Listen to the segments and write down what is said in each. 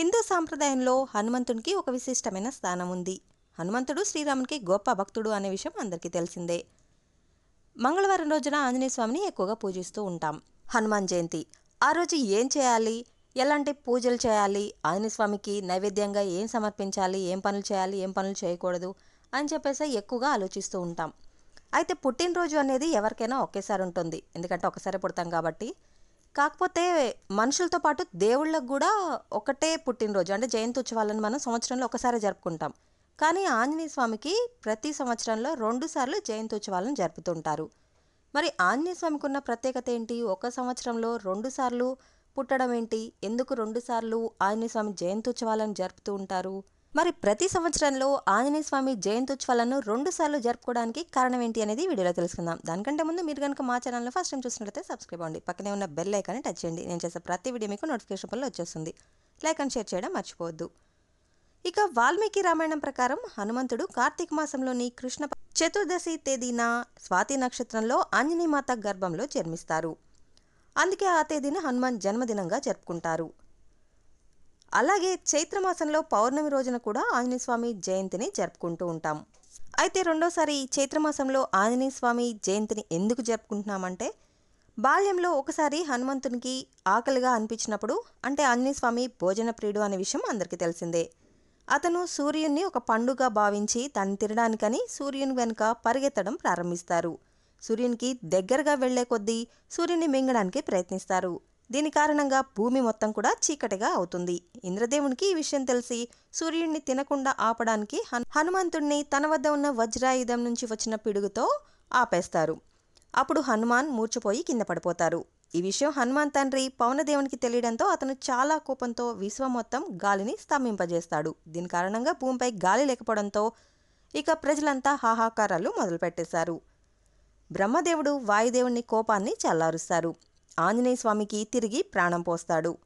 హిందూ సాంప్రదాయంలో హనుమంతునికి ఒక విశిష్టమైన స్థానం ఉంది. హనుమంతుడు శ్రీరామునికి గొప్ప భక్తుడు అనే విషయం అందరికీ తెలిసిందే. మంగళవారం రోజున ఆంజనేయ స్వామిని ఎక్కువగా పూజిస్తూ ఉంటాం. హనుమాన్ జయంతి. ఆ రోజు ఏం చేయాలి? ఎలాంటి పూజలు చేయాలి? ఆంజనేయ స్వామికి నైవేద్యంగా ఏం సమర్పించాలి? ఏం పనులు చేయాలి? ఏం పనులు చేయకూడదు? అని చెప్పేసి ఎక్కువగా ఆలోచిస్తూ ఉంటాం. అయితే పుట్టినరోజు అనేది ఎవరికైనా ఒకేసారి ఉంటుంది. ఎందుకంటే ఒకసారి పుడతాం కాబట్టి. కాకపోతే మనుషులతో పాటు దేవుళ్ళకు కూడా ఒకటే పుట్టినరోజు అంటే జయంతి ఉత్సవాలను మనం సంవత్సరంలో ఒకసారి జరుపుకుంటాం. కానీ ఆంజనేయ స్వామికి ప్రతి సంవత్సరంలో రెండు సార్లు జయంతి ఉత్సవాలను జరుపుతుంటారు. మరి ఆంజనేయ స్వామికి ఉన్న ప్రత్యేకత ఏంటి? ఒక సంవత్సరంలో రెండు సార్లు పుట్టడం ఏంటి? ఎందుకు రెండు సార్లు ఆంజనేయ స్వామి జయంతి ఉత్సవాలను జరుపుతూ ఉంటారు? మరి ప్రతి సంవత్సరంలో ఆంజనేయ స్వామి జయంతి రెండు సార్లు జరుపుకోవడానికి కారణం ఏంటి అనేది వీడియోలో తెలుసుకుందాం. దానికంటే ముందు మీరు కనుక మా ఛానల్లో ఫస్ట్ టైం చూసినట్లయితే సబ్స్క్రైబ్ అవ్వండి. పక్కనే ఉన్న బెల్ ఐకాన్ని టచ్ చేయండి. నేను చేసే ప్రతి వీడియో మీకు నోటిఫికేషన్ పనులు వచ్చేస్తుంది. లైక్ అండ్ షేర్ చేయడం మర్చిపోవద్దు. ఇక వాల్మీకి రామాయణం ప్రకారం హనుమంతుడు కార్తీక మాసంలోని కృష్ణ చతుర్దశి తేదీన స్వాతి నక్షత్రంలో ఆంజనేయమాత గర్భంలో జన్మిస్తారు. అందుకే ఆ తేదీన హనుమాన్ జన్మదినంగా జరుపుకుంటారు. అలాగే చైత్రమాసంలో పౌర్ణమి రోజున కూడా ఆంజనేయ స్వామి జయంతిని జరుపుకుంటూ ఉంటాం. అయితే రెండోసారి చైత్రమాసంలో ఆంజనేయ స్వామి జయంతిని ఎందుకు జరుపుకుంటున్నామంటే బాల్యంలో ఒకసారి హనుమంతునికి ఆకలిగా అనిపించినప్పుడు అంటే ఆంజనేయ స్వామి భోజన ప్రియుడు అనే విషయం అందరికీ తెలిసిందే. అతను సూర్యుని ఒక పండుగ భావించి తను తినడానికని సూర్యుని వెనుక పరిగెత్తడం ప్రారంభిస్తారు. సూర్యునికి దగ్గరగా వెళ్ళే కొద్దీ సూర్యుని మింగడానికి ప్రయత్నిస్తారు. దీని కారణంగా భూమి మొత్తం కూడా చీకటిగా అవుతుంది. ఇంద్రదేవునికి ఈ విషయం తెలిసి సూర్యుడిని తినకుండా ఆపడానికి హనుమంతుణ్ణి తన వద్ద ఉన్న వజ్రాయుధం నుంచి వచ్చిన పిడుగుతో ఆపేస్తారు. అప్పుడు హనుమాన్ మూర్చపోయి కింద పడిపోతారు. ఈ విషయం హనుమాన్ తండ్రి పవనదేవునికి తెలియడంతో అతను చాలా కోపంతో విశ్వం మొత్తం గాలిని స్తంభింపజేస్తాడు. దీని కారణంగా భూమిపై గాలి లేకపోవడంతో ఇక ప్రజలంతా హాహాకారాలు మొదలుపెట్టేశారు. బ్రహ్మదేవుడు వాయుదేవుని కోపాన్ని చల్లారుస్తారు. ఆంజనేయ స్వామికి తిరిగి ప్రాణం పోస్తాడు.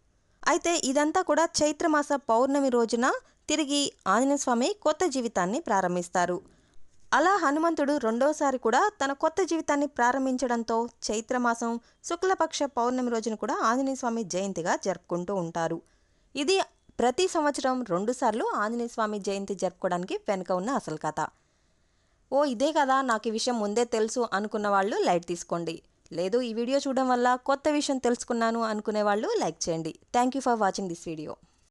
అయితే ఇదంతా కూడా చైత్రమాస పౌర్ణమి రోజున తిరిగి ఆంజనేయ స్వామి కొత్త జీవితాన్ని ప్రారంభిస్తారు. అలా హనుమంతుడు రెండోసారి కూడా తన కొత్త జీవితాన్ని ప్రారంభించడంతో చైత్రమాసం శుక్లపక్ష పౌర్ణమి రోజున కూడా ఆంజనేయ స్వామి జయంతిగా జరుపుకుంటూ ఉంటారు. ఇది ప్రతి సంవత్సరం రెండుసార్లు ఆంజనేయ స్వామి జయంతి జరుపుకోవడానికి వెనుక ఉన్న అసలు కథ. ఓ ఇదే కదా నాకు ఈ విషయం ముందే తెలుసు అనుకున్న వాళ్ళు లైట్ తీసుకోండి. లేదు ఈ వీడియో చూడడం వల్ల కొత్త విషయం తెలుసుకున్నాను అనుకునే వాళ్ళు లైక్ చేయండి. Thank you for watching this video